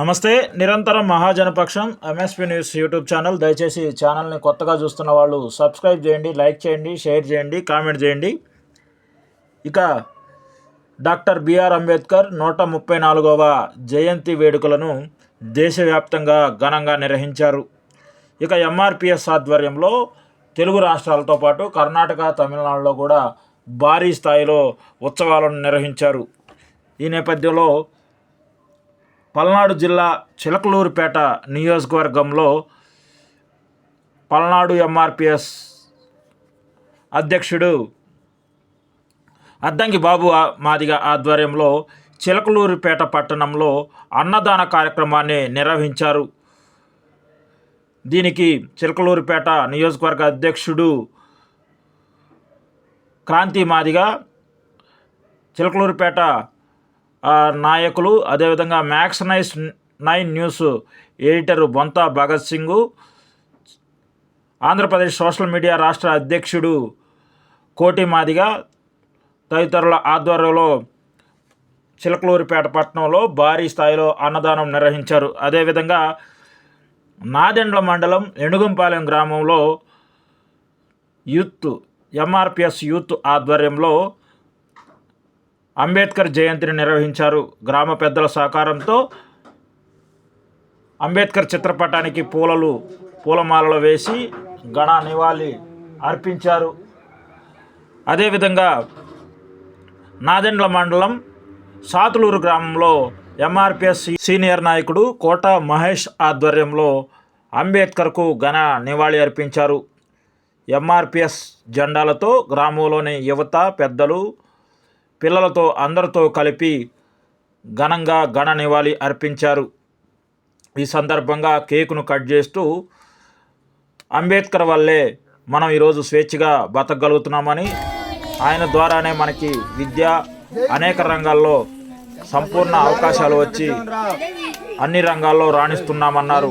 నమస్తే నిరంతరం మహాజనపక్షం ఎంఎస్పీ న్యూస్ యూట్యూబ్ ఛానల్. దయచేసి ఛానల్ని కొత్తగా చూస్తున్న వాళ్ళు సబ్స్క్రైబ్ చేయండి లైక్ చేయండి షేర్ చేయండి కామెంట్ చేయండి. ఇక డాక్టర్ బిఆర్ అంబేద్కర్ నూట ముప్పై నాలుగవ జయంతి వేడుకలను దేశవ్యాప్తంగా ఘనంగా నిర్వహించారు. ఇక ఎంఆర్పిఎస్ ఆధ్వర్యంలో తెలుగు రాష్ట్రాలతో పాటు కర్ణాటక తమిళనాడులో కూడా భారీ స్థాయిలో ఉత్సవాలను నిర్వహించారు. ఈ నేపథ్యంలో పల్నాడు జిల్లా చిలకలూరుపేట నియోజకవర్గంలో పల్నాడు ఎంఆర్పిఎస్ అధ్యక్షుడు అద్దంకి బాబు మాదిగ ఆధ్వర్యంలో చిలకలూరుపేట పట్టణంలో అన్నదాన కార్యక్రమాన్ని నిర్వహించారు. దీనికి చిలకలూరుపేట నియోజకవర్గ అధ్యక్షుడు క్రాంతి మాదిగ చిలకలూరుపేట నాయకులు అదేవిధంగా max nice nine news editor Bontha Bhagat Singh Andhra Pradesh social media రాష్ట్ర అధ్యక్షుడు కోటి మాదిగ తదితరుల ఆధ్వర్యంలో చిలకలూరిపేట పట్టణంలో భారీ స్థాయిలో అన్నదానం నిర్వహించారు. అదేవిధంగా నాదెండ్ల మండలం ఎనుగంపాలెం గ్రామంలో యూత్ ఎంఆర్పిఎస్ యూత్ ఆధ్వర్యంలో అంబేద్కర్ జయంతిని నిర్వహించారు. గ్రామ పెద్దల సహకారంతో అంబేద్కర్ చిత్రపటానికి పూలలు పూలమాలలు వేసి గణ నివాళి అర్పించారు. అదేవిధంగా నాదెండ్ల మండలం సాతులూరు గ్రామంలో ఎంఆర్పిఎస్ సీనియర్ నాయకుడు కోట మహేష్ ఆధ్వర్యంలో అంబేద్కర్కు ఘన నివాళి అర్పించారు. ఎంఆర్పిఎస్ జెండాలతో గ్రామంలోని యువత పెద్దలు పిల్లలతో అందరితో కలిపి ఘనంగా ఘన నివాళి అర్పించారు. ఈ సందర్భంగా కేకును కట్ చేస్తూ అంబేద్కర్ వల్లే మనం ఈరోజు స్వేచ్ఛగా బతకగలుగుతున్నామని ఆయన ద్వారానే మనకి విద్య అనేక రంగాల్లో సంపూర్ణ అవకాశాలు వచ్చి అన్ని రంగాల్లో రాణిస్తున్నామన్నారు.